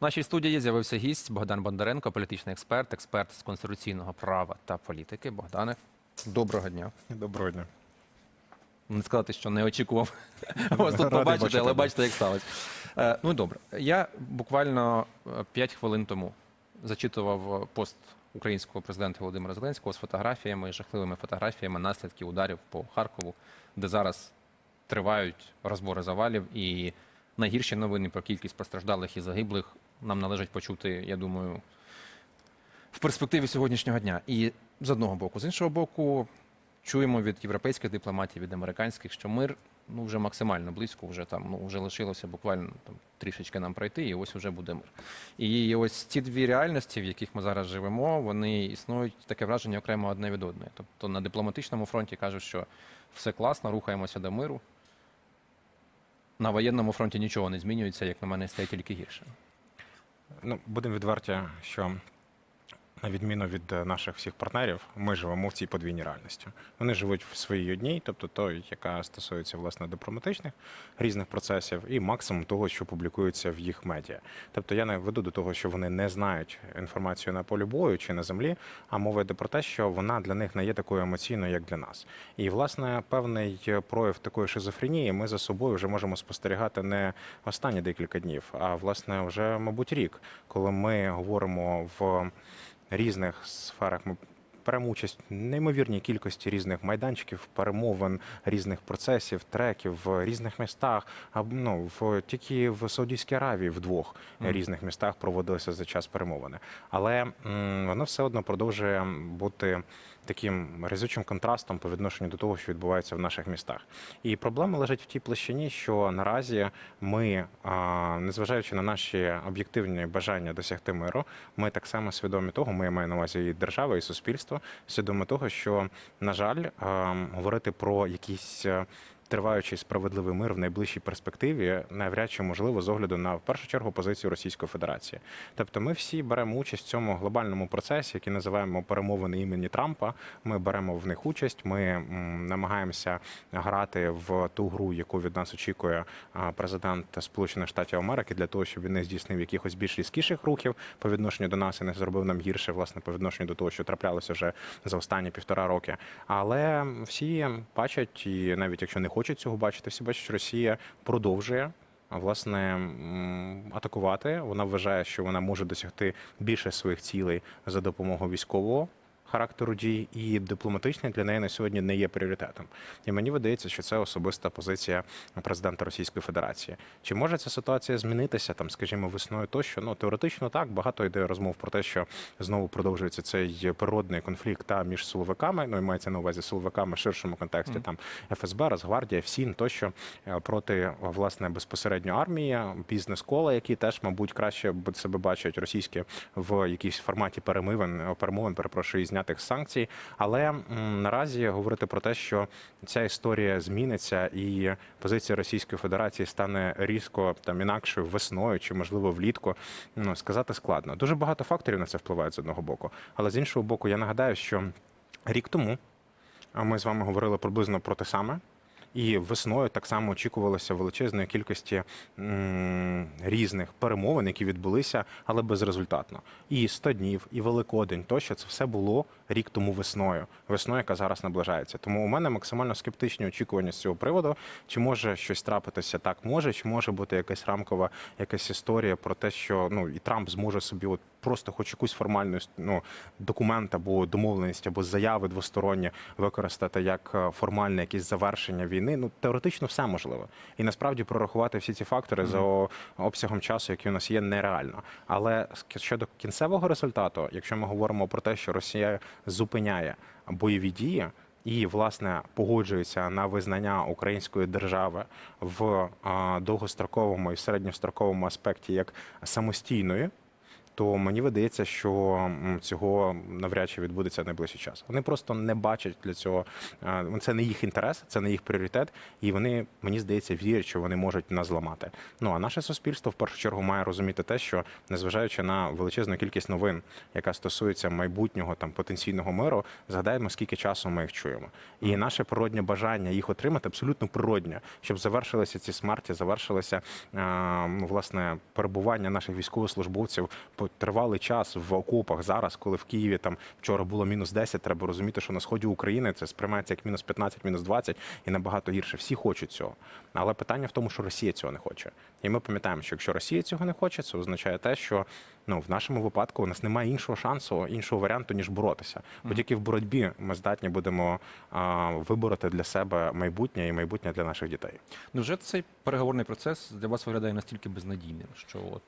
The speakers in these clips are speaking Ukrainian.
В нашій студії з'явився гість Богдан Бондаренко, політичний експерт, експерт з конституційного права та політики. Богдане, доброго дня. Доброго дня. Не сказати, що не очікував вас тут побачити, але бачите, як сталося. Е, ну добре, я буквально 5 хвилин тому зачитував е, пост українського президента Володимира Зеленського з фотографіями, жахливими фотографіями наслідків ударів по Харкову, де зараз тривають розбори завалів. І найгірші новини про кількість постраждалих і загиблих нам належить почути, я думаю, в перспективі сьогоднішнього дня. І з одного боку, з іншого боку, чуємо від європейських дипломатів, від американських, що мир ну вже максимально близько, вже там ну вже лишилося буквально там трішечки нам пройти, і ось вже буде мир. І ось ці дві реальності, в яких ми зараз живемо, вони існують таке враження окремо одне від одної. Тобто на дипломатичному фронті кажуть, що все класно, рухаємося до миру. На воєнному фронті нічого не змінюється, як на мене, стає тільки гірше. Ну, будемо відверті, що на відміну від е, наших всіх партнерів, ми живемо в цій подвійній реальності. Вони живуть в своїй одній, тобто той, яка стосується власне дипломатичних різних процесів, і максимум того, що публікується в їх медіа. Тобто я не веду до того, що вони не знають інформацію на полі бою чи на землі, а мова йде про те, що вона для них не є такою емоційною, як для нас. І власне певний прояв такої шизофренії ми за собою вже можемо спостерігати не останні декілька днів, а власне вже, мабуть, рік, коли ми говоримо в різних сферах. Ми беремо участь в неймовірній кількості різних майданчиків, перемовин, різних процесів, треків в різних містах. А ну в тільки в Саудівській Аравії в двох Мгм. різних містах проводилися за час перемовини. Але м, воно все одно продовжує бути таким разючим контрастом по відношенню до того, що відбувається в наших містах. І проблема лежить в тій площині, що наразі ми, незважаючи на наші об'єктивні бажання досягти миру, ми так само свідомі того, ми маю на увазі і держава, і суспільство, свідомі того, що на жаль, говорити про якісь. Триваючий справедливий мир в найближчій перспективі навряд чи можливо з огляду на в першу чергу позицію Російської Федерації. Тобто, ми всі беремо участь в цьому глобальному процесі, який називаємо перемовини імені Трампа. Ми беремо в них участь. Ми намагаємося грати в ту гру, яку від нас очікує президент Сполучених Штатів Америки, для того, щоб він не здійснив якихось більш різкіших рухів по відношенню до нас і не зробив нам гірше, власне, по відношенню до того, що траплялося вже за останні півтора роки. Але всі бачать, і навіть якщо не хочуть цього бачити, всі бачать, що Росія продовжує. Власне, атакувати. Вона вважає, що вона може досягти більше своїх цілей за допомогою військового характеру дій, і дипломатичний для неї на сьогодні не є пріоритетом. І мені видається, що це особиста позиція президента Російської Федерації. Чи може ця ситуація змінитися там, скажімо, весною тощо? Ну теоретично так багато йде розмов про те, що знову продовжується цей природний конфлікт та між силовиками. Ну і мається на увазі силовиками в ширшому контексті. Мгм. Там ФСБ, Росгвардія, ФСІН тощо е, проти власне безпосередньо армії, бізнес-кола, які теж, мабуть, краще себе бачать російські в якійсь форматі перемовин, е, перемовин, перепрошую, знятих санкцій. Але наразі говорити про те, що ця історія зміниться і позиція Російської Федерації стане різко там інакшою весною чи можливо влітку. Ну сказати складно. Дуже багато факторів на це впливають з одного боку, але з іншого боку, я нагадаю, що рік тому ми з вами говорили приблизно про те саме. І весною так само очікувалося величезної кількості різних перемовин, які відбулися, але безрезультатно. І 100 днів, і Великодень, тощо це все було рік тому весною, весною, яка зараз наближається. Тому у мене максимально скептичні очікування з цього приводу. Чи може щось трапитися? Так може, чи може бути якась рамкова якась історія про те, що ну і Трамп зможе собі от просто хоч якусь формальну ну, документ або домовленість, або заяви двосторонні використати як е, формальне якесь завершення війни. Ну теоретично все можливо. І насправді прорахувати всі ці фактори за обсягом часу, який у нас є, нереально. Але щодо кінцевого результату, якщо ми говоримо про те, що Росія зупиняє бойові дії. І власне погоджується на визнання української держави в довгостроковому і середньостроковому аспекті як самостійної, то мені видається, що цього навряд чи відбудеться найближчий час. Вони просто не бачать для цього. е, Це не їх інтерес, це не їх пріоритет, і вони, мені здається, вірять, що вони можуть нас зламати. Ну а наше суспільство в першу чергу має розуміти те, що незважаючи на величезну кількість новин, яка стосується майбутнього там потенційного миру, згадаємо, скільки часу ми їх чуємо. І наше природнє бажання їх отримати абсолютно природнє, щоб завершилися ці смерті, завершилося е, ну, власне перебування наших військовослужбовців по тривалий час в окопах. Зараз, коли в Києві там вчора було мінус 10, треба розуміти, що на сході України це сприймається як мінус 15, мінус 20 і набагато гірше. Всі хочуть цього. Але питання в тому, що Росія цього не хоче. І ми пам'ятаємо, що якщо Росія цього не хоче, це означає те, що ну в нашому випадку у нас немає іншого шансу, іншого варіанту ніж боротися. Бо тільки в боротьбі ми здатні будемо а, вибороти для себе майбутнє і майбутнє для наших дітей. Невже цей переговорний процес для вас виглядає настільки безнадійним, що от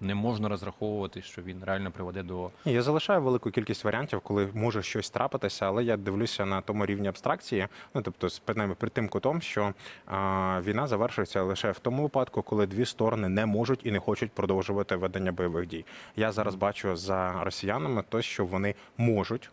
не можна розраховувати, що він реально приведе до Ні, Я залишаю велику кількість варіантів, коли може щось трапитися, але я дивлюся на тому рівні абстракції. Ну тобто, з при тим кутом, що а, війна завершується лише в тому випадку, коли дві сторони не можуть і не хочуть продовжувати ведення бойових дій. Я зараз бачу за росіянами те, що вони можуть.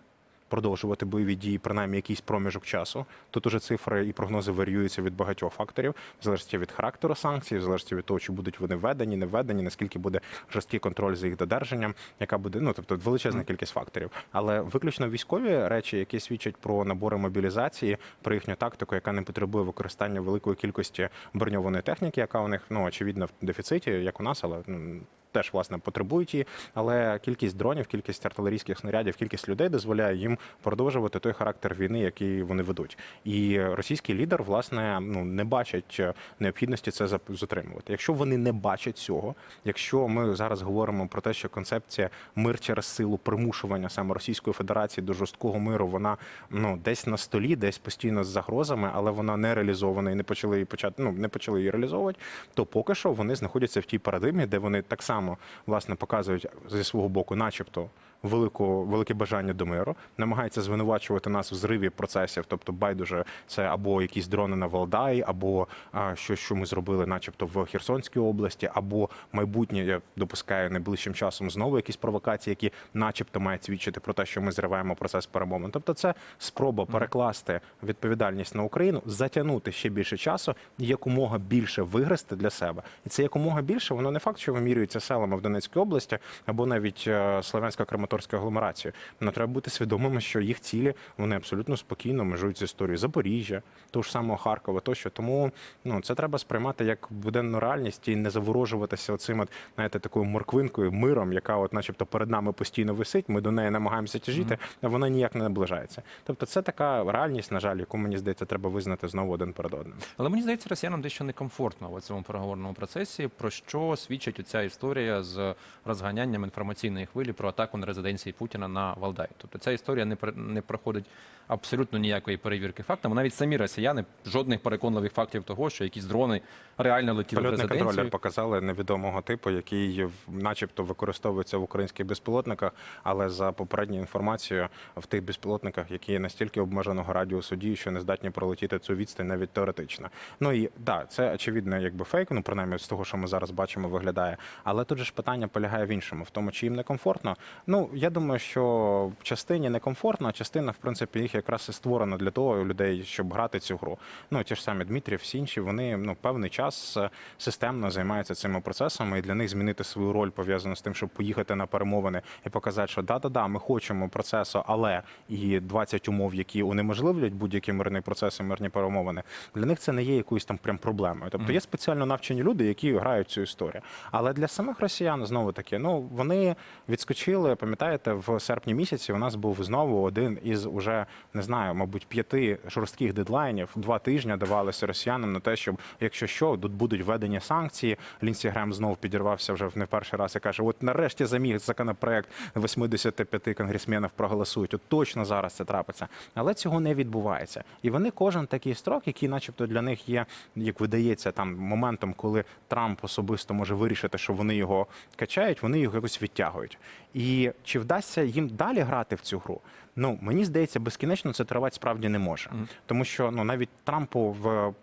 Продовжувати бойові дії, принаймні якийсь проміжок часу. Тут уже цифри і прогнози варіюються від багатьох факторів, в залежності від характеру санкцій, в залежності від того, чи будуть вони введені, не введені, наскільки буде жорсткий контроль за їх додержанням, яка буде ну тобто величезна кількість факторів. Але виключно військові речі, які свідчать про набори мобілізації, про їхню тактику, яка не потребує використання великої кількості броньованої техніки, яка у них ну очевидно в дефіциті, як у нас, але ну, теж власне потребують її, але кількість дронів, кількість артилерійських снарядів, кількість людей дозволяє їм продовжувати той характер війни, який вони ведуть. І російський лідер, власне, ну не бачить е, необхідності це затримувати. Якщо вони не бачать цього, якщо ми зараз говоримо про те, що концепція мир через силу примушування саме Російської Федерації до жорсткого миру, вона ну десь на столі, десь постійно з загрозами, але вона не реалізована і не почали її почати. Ну не почали її реалізовувати, то поки що вони знаходяться в тій парадигмі, де вони так само власне показують зі свого боку, начебто. Велику велике бажання до миру, намагаються звинувачувати нас в зриві процесів, тобто байдуже це або якісь дрони на Валдаї, або а, щось, що ми зробили, начебто в Херсонській області, або майбутнє, я допускаю найближчим часом знову якісь провокації, які, начебто, мають свідчити про те, що ми зриваємо процес перемовин. Тобто, це спроба перекласти відповідальність на Україну, затягнути ще більше часу, і якомога більше вигрести для себе. І це якомога більше, воно не факт, що вимірюється селами в Донецькій області або навіть е, Слов'янська Краматорська агломерація. Но треба бути свідомими, що їх цілі вони абсолютно спокійно межують з історією Запоріжжя, того ж самого Харкова, тощо. Тому ну це треба сприймати як буденну реальність і не заворожуватися оцим, от знаєте, такою морквинкою, миром, яка, от, начебто, перед нами постійно висить. Ми до неї намагаємося тяжіти, а вона ніяк не наближається. Тобто, це така реальність, на жаль, яку мені здається, треба визнати знову один перед одним. Але мені здається, росіянам дещо некомфортно в цьому переговорному процесі, про що свідчить оця історія з розганянням інформаційної хвилі про атаку на резиденції Путіна на Валдай. Тобто ця історія не не проходить абсолютно ніякої перевірки фактами. Навіть самі росіяни жодних переконливих фактів того, що якісь дрони реально летіли в Польотний контролер показали невідомого типу, який начебто використовується в українських безпілотниках, але за попередньою інформацією в тих безпілотниках, які є настільки обмеженого радіусу дії, що не здатні пролетіти цю відстань навіть теоретично. Ну і да, це очевидно, якби фейк, ну принаймні з того, що ми зараз бачимо, виглядає. Але тут же ж питання полягає в іншому, в тому, чи їм некомфортно. Ну я думаю, що частині некомфортно, а частина, в принципі, їх якраз і створена для того у людей, щоб грати цю гру. Ну ті ж самі Дмитрів, всі інші, вони ну певний час системно займаються цими процесами, і для них змінити свою роль пов'язану з тим, щоб поїхати на перемовини і показати, що да-да-да, ми хочемо процесу, але і 20 умов, які унеможливлять будь-які мирні процеси, мирні перемовини. Для них це не є якоюсь там прям проблемою. Тобто є спеціально навчені люди, які грають цю історію. Але для самих росіян знову таки, ну вони відскочили. Пам'ятаєте, в серпні місяці у нас був знову один із уже не знаю, мабуть, п'яти жорстких дедлайнів. Два тижні давалося росіянам на те, щоб якщо що, тут будуть введені санкції. Лінсі Грем знову підірвався вже в не перший раз і каже: От нарешті за мій законопроект 85 конгресменів проголосують. От точно зараз це трапиться. Але цього не відбувається. І вони кожен такий строк, який, начебто, для них є, як видається, там моментом, коли Трамп особисто може вирішити, що вони його качають, вони його якось відтягують. І чи вдасться їм далі грати в цю гру? Ну мені здається, безкінечно це тривати справді не може, тому що ну навіть Трампу в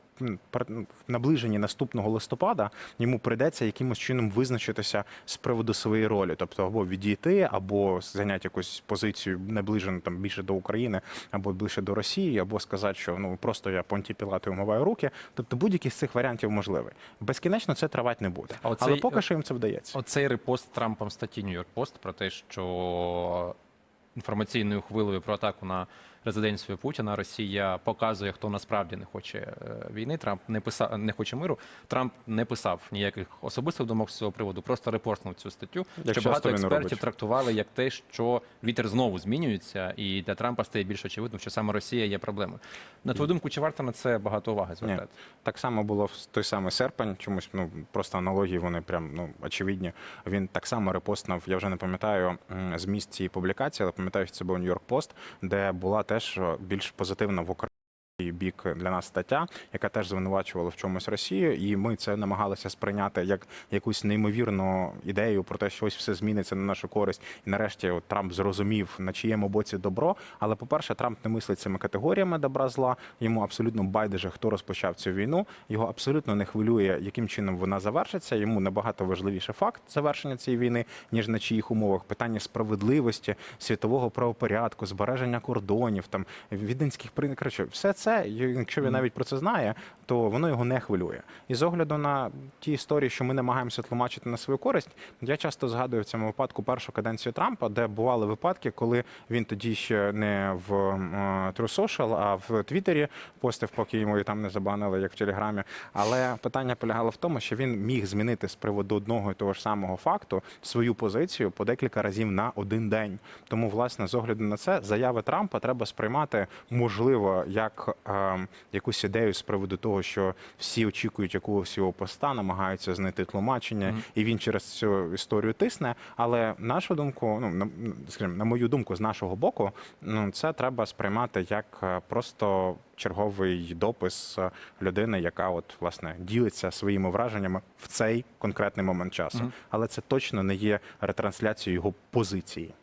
наближенні наступного листопада йому прийдеться якимось чином визначитися з приводу своєї ролі, тобто або відійти, або зайняти якусь позицію наближену там більше до України, або ближче до Росії, або сказати, що ну просто я понті Пілату вмиваю руки. Тобто будь-який з цих варіантів можливий. Безкінечно це тривати не буде. А оцей- Але поки що їм це вдається. Оцей репост Трампом статті Нью-Йорк Пост про те, що інформаційною хвилею про атаку на резиденцію Путіна Росія показує, хто насправді не хоче е, війни. Трамп не писав, не хоче миру. Трамп не писав ніяких особистих думок з цього приводу, просто репостнув цю статтю. Як що багато експертів робить. трактували як те, що вітер знову змінюється, і для Трампа стає більш очевидно, що саме Росія є проблемою. На твою думку, чи варто на це багато уваги звертати? Так само було в той самий серпень. Чомусь ну просто аналогії вони прям ну очевидні. Він так само репостнув. Я вже не пам'ятаю зміст цієї публікації, але пам'ятаю, що це був Нью-Йорк Пост, де була теж більш позитивно в Україні. Бік для нас стаття, яка теж звинувачувала в чомусь Росію, і ми це намагалися сприйняти як якусь неймовірну ідею про те, що ось все зміниться на нашу користь. І нарешті от Трамп зрозумів, на чиєму боці добро. Але, по-перше, Трамп не мислить цими категоріями добра зла. Йому абсолютно байдуже, хто розпочав цю війну. Його абсолютно не хвилює, яким чином вона завершиться. Йому набагато важливіше факт завершення цієї війни, ніж на чиїх умовах. Питання справедливості, світового правопорядку, збереження кордонів, там віденських коротше, все це, якщо він навіть про це знає, то воно його не хвилює. І з огляду на ті історії, що ми намагаємося тлумачити на свою користь, я часто згадую в цьому випадку першу каденцію Трампа, де бували випадки, коли він тоді ще не в е, True Social, а в Твіттері постив, поки йому і там не забанили, як в Телеграмі. Але питання полягало в тому, що він міг змінити з приводу одного і того ж самого факту свою позицію по декілька разів на один день. Тому, власне, з огляду на це, заяви Трампа треба сприймати можливо як якусь ідею з приводу того, що всі очікують якогось його поста, намагаються знайти тлумачення, Мгм. і він через цю історію тисне. Але нашу думку, ну на скажімо, на мою думку, з нашого боку, ну це треба сприймати як е, просто черговий допис е, людини, яка от власне ділиться своїми враженнями в цей конкретний момент часу. Мгм. Але це точно не є ретрансляцією його позиції.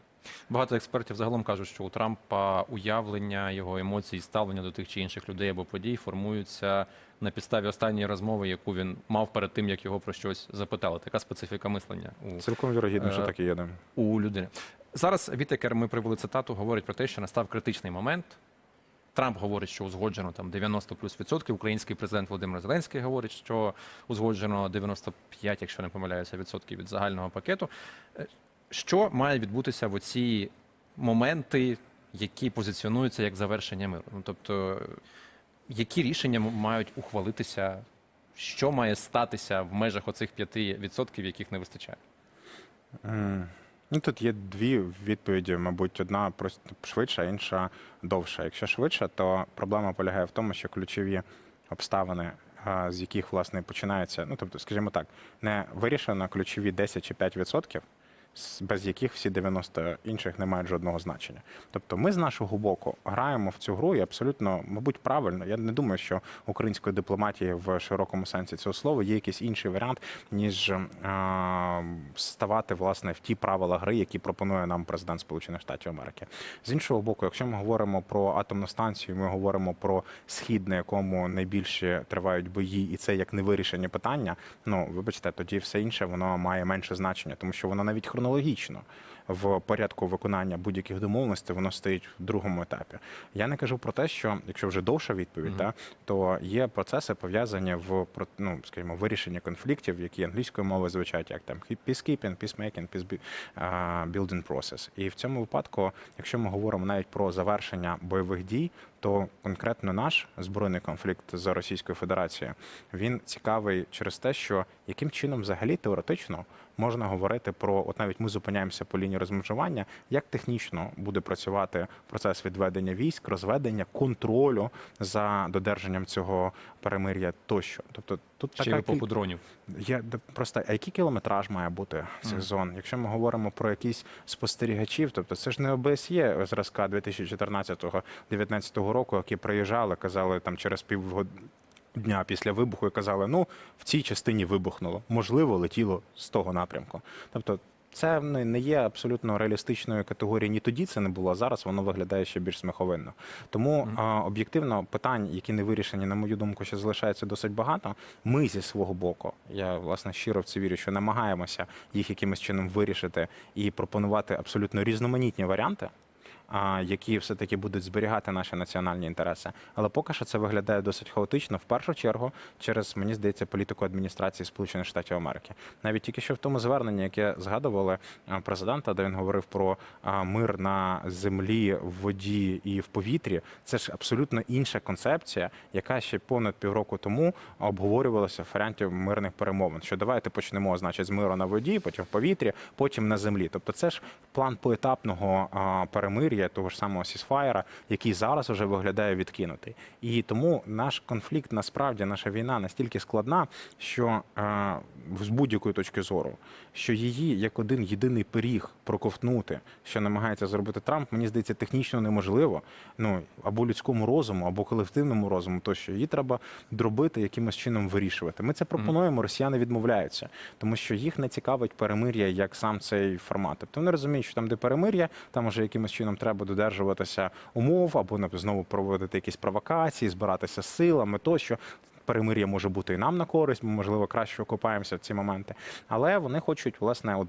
Багато експертів загалом кажуть, що у Трампа уявлення, його емоції, ставлення до тих чи інших людей або подій формуються на підставі останньої розмови, яку він мав перед тим, як його про щось запитали. Така специфіка мислення у, Цілком вірогідно, що Е, так і є. да. у людини. Зараз Вітекер, ми привели цитату, говорить про те, що настав критичний момент. Трамп говорить, що узгоджено там 90 плюс відсотків. Український президент Володимир Зеленський говорить, що узгоджено 95, якщо не помиляюся, відсотків від загального пакету. Що має відбутися в оці моменти, які позиціонуються як завершення миру? Ну тобто, які рішення мають ухвалитися? Що має статися в межах оцих 5%, яких не вистачає? М, Ну, тут є дві відповіді, мабуть, одна просто швидша, інша довша. Якщо швидше, то проблема полягає в тому, що ключові обставини, з яких власне починається, ну тобто, скажімо так, не вирішено ключові 10 чи 5 відсотків, с- без яких всі 90 інших не мають жодного значення. Тобто, ми з нашого боку граємо в цю гру і абсолютно, мабуть, правильно. Я не думаю, що української дипломатії в широкому сенсі цього слова є якийсь інший варіант, ніж е, ставати власне в ті правила гри, які пропонує нам президент Сполучених Штатів Америки. З іншого боку, якщо ми говоримо про атомну станцію, ми говоримо про схід, на якому найбільше тривають бої, і це як невирішені питання. Ну вибачте, тоді все інше воно має менше значення, тому що воно навіть хронологічно. В порядку виконання будь-яких домовленостей воно стоїть в другому етапі. Я не кажу про те, що якщо вже довша відповідь, Мгм. та то є процеси пов'язані в ну, скажімо, вирішенні конфліктів, які англійською мовою звучать як там peacekeeping, peacemaking, peace building process. І в цьому випадку, якщо ми говоримо навіть про завершення бойових дій, то конкретно наш збройний конфлікт з Російською Федерацією він цікавий через те, що яким чином взагалі теоретично можна говорити про от навіть ми зупиняємося по лінії розмежування, як технічно буде працювати процес відведення військ, розведення, контролю за додержанням цього перемир'я тощо. Тобто тут Ще така кіль- дронів. Є просто а який кілометраж має бути цих Мгм. зон? Якщо ми говоримо про якісь спостерігачів, тобто це ж не ОБСЄ зразка 2014-2019 року, які приїжджали, казали там через пів дня після вибуху і казали, ну в цій частині вибухнуло, можливо, летіло з того напрямку. Тобто. Це не не є абсолютно реалістичною категорією. Ні тоді це не було, а зараз воно виглядає ще більш сміховинно. Тому а, об'єктивно питань, які не вирішені, на мою думку, ще залишається досить багато. Ми зі свого боку, я власне щиро в це вірю, що намагаємося їх якимось чином вирішити і пропонувати абсолютно різноманітні варіанти. Які все таки будуть зберігати наші національні інтереси, але поки що це виглядає досить хаотично. В першу чергу, через мені здається, політику адміністрації Сполучених Штатів Америки. Навіть тільки що в тому зверненні, яке згадували президента, де він говорив про мир на землі, в воді і в повітрі, це ж абсолютно інша концепція, яка ще понад півроку тому обговорювалася в варіанті мирних перемовин. Що давайте почнемо, значить, з миру на воді, потім в повітрі, потім на землі. Тобто, це ж план поетапного а, перемир'я, того ж самого сісфаєра, який зараз вже виглядає відкинутий. І тому наш конфлікт насправді наша війна настільки складна, що а, з будь-якої точки зору, що її як один єдиний пиріг проковтнути, що намагається зробити Трамп, мені здається, технічно неможливо. Ну або людському розуму, або колективному розуму, то що її треба дробити, якимось чином вирішувати. Ми це пропонуємо. Росіяни відмовляються, тому що їх не цікавить перемир'я як сам цей формат. Тобто вони розуміють, що там, де перемир'я, там уже якимось чином треба додержуватися умов, або знову проводити якісь провокації, збиратися з силами тощо. Перемир'я може бути і нам на користь, ми, можливо, краще окупаємося в ці моменти. Але вони хочуть, власне, от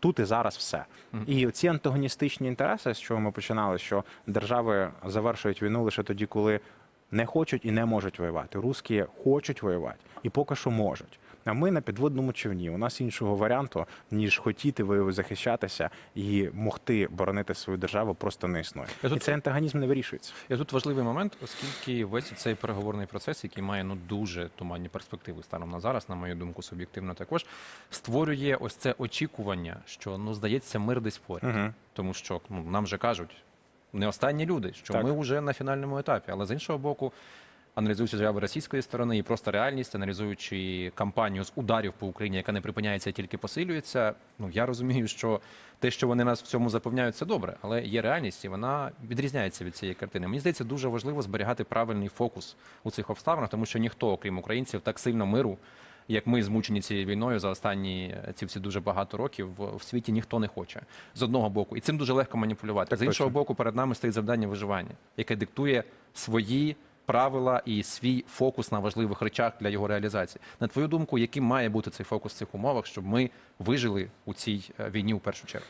тут і зараз все. І ці антагоністичні інтереси, з чого ми починали, що держави завершують війну лише тоді, коли не хочуть і не можуть воювати. Русські хочуть воювати і поки що можуть. А ми на підводному човні. У нас іншого варіанту, ніж хотіти ви- захищатися і могти боронити свою державу, просто не існує. Я І тут- цей антагонізм не вирішується. І тут важливий момент, оскільки весь цей переговорний процес, який має ну дуже туманні перспективи станом на зараз, на мою думку, суб'єктивно також створює ось це очікування, що ну здається, мир десь поряд, Угу. тому що ну нам вже кажуть. Не останні люди, що Так. ми вже на фінальному етапі. Але з іншого боку, аналізуючи заяви російської сторони і просто реальність, аналізуючи кампанію з ударів по Україні, яка не припиняється, а тільки посилюється. Ну я розумію, що те, що вони нас в цьому запевняють, це добре, але є реальність, і вона відрізняється від цієї картини. Мені здається, дуже важливо зберігати правильний фокус у цих обставинах, тому що ніхто, окрім українців, так сильно миру. Як ми змучені цією війною за останні ці всі дуже багато років в, в світі ніхто не хоче з одного боку, і цим дуже легко маніпулювати. Так з іншого точно. боку, перед нами стоїть завдання виживання, яке диктує свої правила і свій фокус на важливих речах для його реалізації. На твою думку, яким має бути цей фокус в цих умовах, щоб ми вижили у цій е, війні у першу чергу?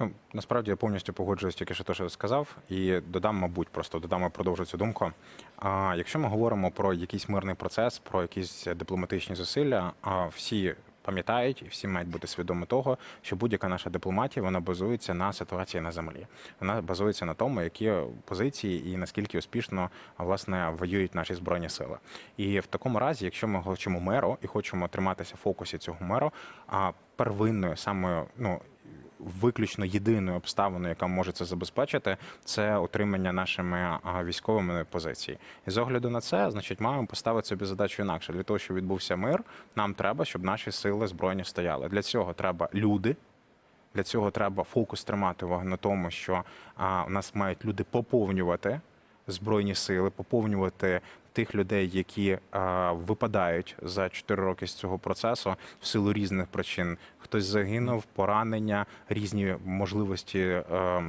Ну, насправді я повністю погоджуюсь тільки що те, що ти сказав, і додам, мабуть, просто додам і продовжу цю думку. А якщо ми говоримо про якийсь мирний процес, про якісь дипломатичні зусилля, а всі пам'ятають і всі мають бути свідомі того, що будь-яка наша дипломатія вона базується на ситуації на землі. Вона базується на тому, які позиції і наскільки успішно власне воюють наші збройні сили. І в такому разі, якщо ми хочемо меру і хочемо триматися в фокусі цього меру, а первинною самою ну виключно єдиною обставиною, яка може це забезпечити, це отримання нашими військовими позицій. І з огляду на це, значить, маємо поставити собі задачу інакше. Для того, щоб відбувся мир, нам треба, щоб наші сили збройні стояли. Для цього треба люди. Для цього треба фокус тримати увагу на тому, що а, у нас мають люди поповнювати збройні сили, поповнювати тих людей, які а, випадають за 4 роки з цього процесу в силу різних причин. Хтось загинув, поранення, різні можливості е,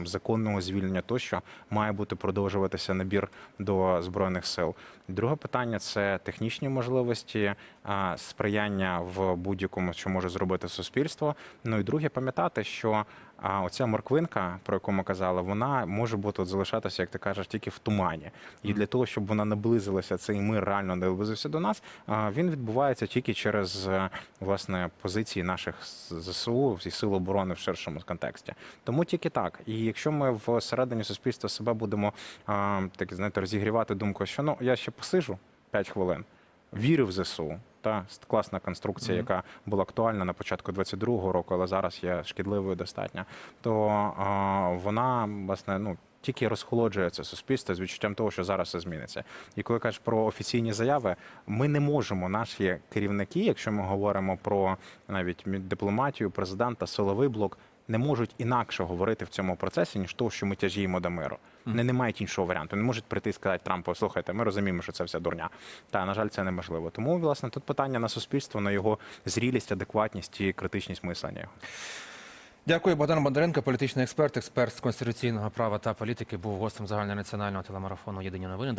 законного звільнення тощо має бути продовжуватися набір до збройних сил. Друге питання це технічні можливості, а, сприяння в будь-якому, що може зробити суспільство. Ну і друге, пам'ятати, що а оця морквинка, про яку ми казали, вона може бути от залишатися, як ти кажеш, тільки в тумані. І для того, щоб вона наблизилася, цей мир реально наблизився до нас, він відбувається тільки через е, власне позиції наших ЗСУ і сил оборони в ширшому контексті. Тому тільки так. І якщо ми всередині суспільства себе будемо так знаєте, розігрівати думкою, що ну я ще посижу 5 хвилин, вірю в ЗСУ. Та класна конструкція, Мгм. яка була актуальна на початку 22-го року, але зараз є шкідливою достатньо. То а, вона власне ну. Тільки розхолоджує це суспільство з відчуттям того, що зараз все зміниться. І коли кажеш про офіційні заяви, ми не можемо, наші керівники, якщо ми говоримо про навіть дипломатію, президента, силовий блок, не можуть інакше говорити в цьому процесі, ніж того, що ми тяжіємо до миру. Не, не мають іншого варіанту. Не можуть прийти і сказати Трампу, слухайте, ми розуміємо, що це вся дурня. Та на жаль, це неможливо. Тому власне тут питання на суспільство, на його зрілість, адекватність і критичність мислення. Дякую, Богдан Бондаренко, політичний експерт, експерт з конституційного права та політики, був гостем загальнонаціонального телемарафону Єдині новини.